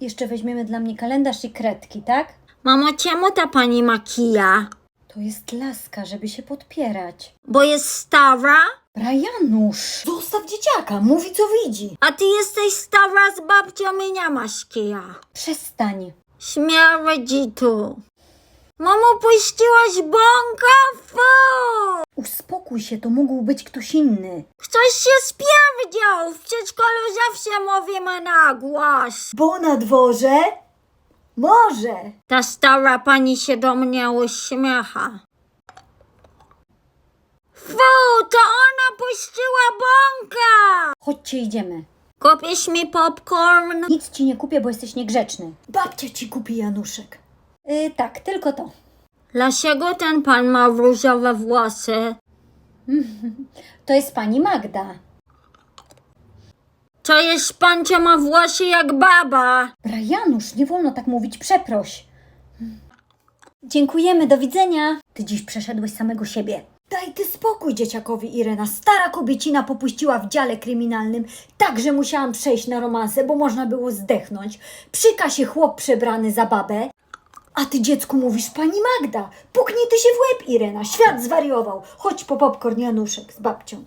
Jeszcze weźmiemy dla mnie kalendarz i kredki, tak? Mamo, czemu ta pani ma kija? To jest laska, żeby się podpierać. Bo jest stara? Brajanusz! Zostaw dzieciaka, mówi co widzi. A ty jesteś stara z babcią i nie masz kija. Przestań. Śmierdzi tu. Mamo, puściłaś bąka? Fu! Uspokój się, to mógł być ktoś inny. Ktoś się spierdział. W przedszkolu zawsze mówimy na głos. Bo na dworze? Może. Ta stara pani się do mnie uśmiecha. Fu, to ona puściła bąka! Chodźcie, idziemy. Kupisz mi popcorn? Nic ci nie kupię, bo jesteś niegrzeczny. Babcia ci kupi Januszek. Yy, tak, tylko to. Dlaczego ten pan ma różowe włosy? To jest pani Magda. To jest pan, co ma włosy jak baba. Brajanusz, nie wolno tak mówić, przeproś. Dziękujemy, do widzenia. Ty dziś przeszedłeś samego siebie. Daj ty spokój dzieciakowi, Irena. Stara kobiecina popuściła w dziale kryminalnym, tak że musiałam przejść na romanse, bo można było zdechnąć. Przy kasie chłop przebrany za babę. A ty dziecku mówisz pani Magda. Puknij ty się w łeb, Irena. Świat zwariował. Chodź po popcorn Januszek z babcią.